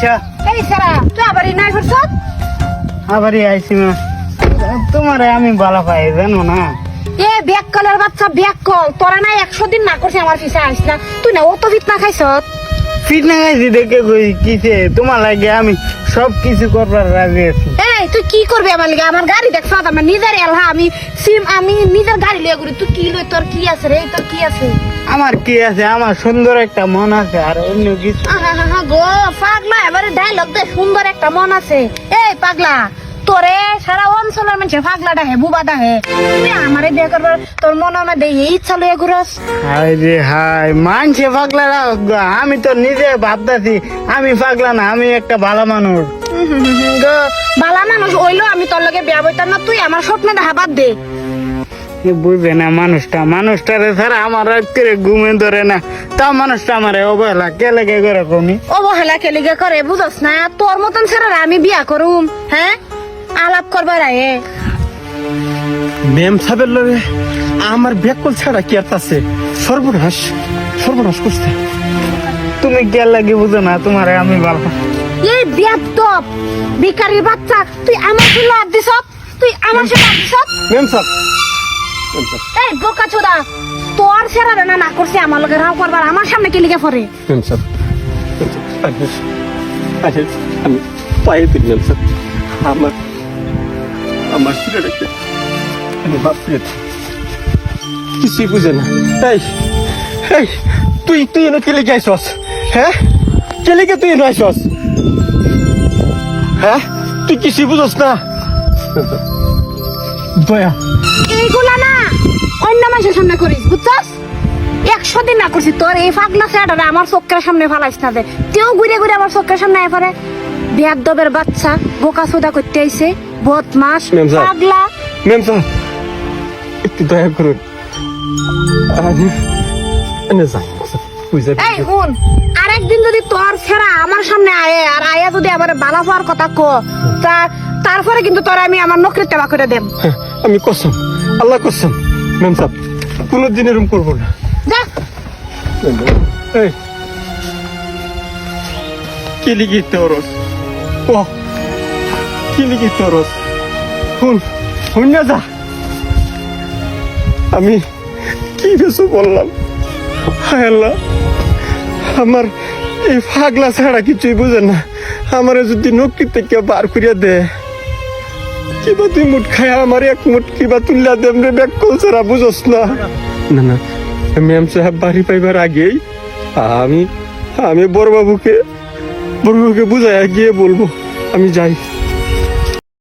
আইসা? এই সারা তুই আবার করছ মা। তোমারে আমি ভালো পাই জানো না? এ ব্যাক কলের বাচ্চা ব্যাক কল। তোরা না একশো দিন না করছে আমার পিছে আইস না। তুই না অত ভিত না খাইছ? ফিট না খাইছি দেখে কই তোমার লাগে আমি সব কিছু করবার রাজি আছি। এই তুই কি করবি আমার লিগে? আমার গাড়ি দেখছ আমার নিজের এলহা আমি সিম আমি নিজের গাড়ি লিয়ে ঘুরি। তুই কি লই তোর কি আছে রে? তোর কি আছে? আমার কি আছে? আমার সুন্দর একটা মন আছে আর অন্য কিছু গো পাগলা এবারে ডায়লগ দে সুন্দর একটা মন আছে। এই পাগলা তোরে সারা অঞ্চলের মানুষে পাগলা ডাহে বুবা ডাহে তুই আমারে বিয়ে করবার তোর মনে আমার দেহে ইচ্ছা লইয়া ঘুরস। হাই রে হাই মানছে পাগলা আমি তো নিজে ভাবতাছি আমি পাগলা না আমি একটা ভালো মানুষ। গো বালা মানুষ ওইলো আমি তোর লগে বিয়া বইতাম না তুই আমার স্বপ্ন দেখা বাদ দে। এ বুঝবে না মানুষটা? মানুষটারে ছাড়া আমার রাত করে ঘুমে ধরে না। তা মানুষটা আমার অবহেলা কে লেগে করে কমি? অবহেলা কেলিগে করে বুঝস না? তোর মতন ছেড়ে আমি বিয়া করুম হ্যাঁ? আলাপ করবার আয়ে মেম সাহেবের লগে আমার ব্যাকল ছাড়া কি আর আছে? সর্বনাশ সর্বনাশ করছে। তুমি কে লাগে বুঝো না তোমার আমি ভালো এই বিয়াদব ভিখারির বাচ্চা তুই আমার সাথে লাভ দিছ তুই আমার সাথে লাভ দিছ মেম সাহেব সাহেব এই বোকা চোদা তোর সেরা না না করছে আমার লগে রাও করবার আমার সামনে কে লিখে পড়ে? মেম সাহেব, আরে, আরে, আমি পায়ে দিই মেম সাহেব আমার আমার ছেলেটাকে আমি ভাবছি কিছুই বুঝে না। এই এই তুই তুই এনে কে লেগে আইসস হ্যাঁ? কে লেগে তুই এনে আইসস হ্যাঁ? তুই কিছুই বুঝস না। দয়া। মানুষের সামনে করিস বুঝছস? একশো দিন না করছি তোর এই ফাগলা সেটারে আমার চোখের সামনে ফালাইস না দে। তেও ঘুরে ঘুরে আমার চোখের সামনে আয় পরে। বিয়াদবের বাচ্চা বোকা সোদা করতে আইছে বদমাস মেমসা। পাগলা। ম্যাম সাহেব একটু দয়া করুন। আমি যাই। এই আরেকদিন যদি তোর ছেড়া আমার সামনে আয়ে আর আয়া যদি আবার বালা হওয়ার কথা ক তা তারপরে কিন্তু তোর আমি আমার নকরি তেবা করে দেব। আমি কসম আল্লাহ কসম। ম্যাম সাহেব কোনো দিন এরকম করব না। যা। এই। কি লিখি তোরস? ও কি লিখি তোরস? শুন শুন না যা। আমি কি বেশু বললাম? হায় আল্লাহ আমার এই ফাগলা ছাড়া কিছুই বুঝে না। আমার যদি নকি থেকে বার করিয়া দে কিবা তুই মুঠ খায় আমার এক মুঠ কিবা তুললা দেম রে ব্যাক কলসারা বুঝস না? না না ম্যাম সাহেব বাড়ি পাইবার আগেই। আমি আমি বড়বাবুকে বড়বাবুকে বুঝাই গিয়ে বলব। আমি যাই।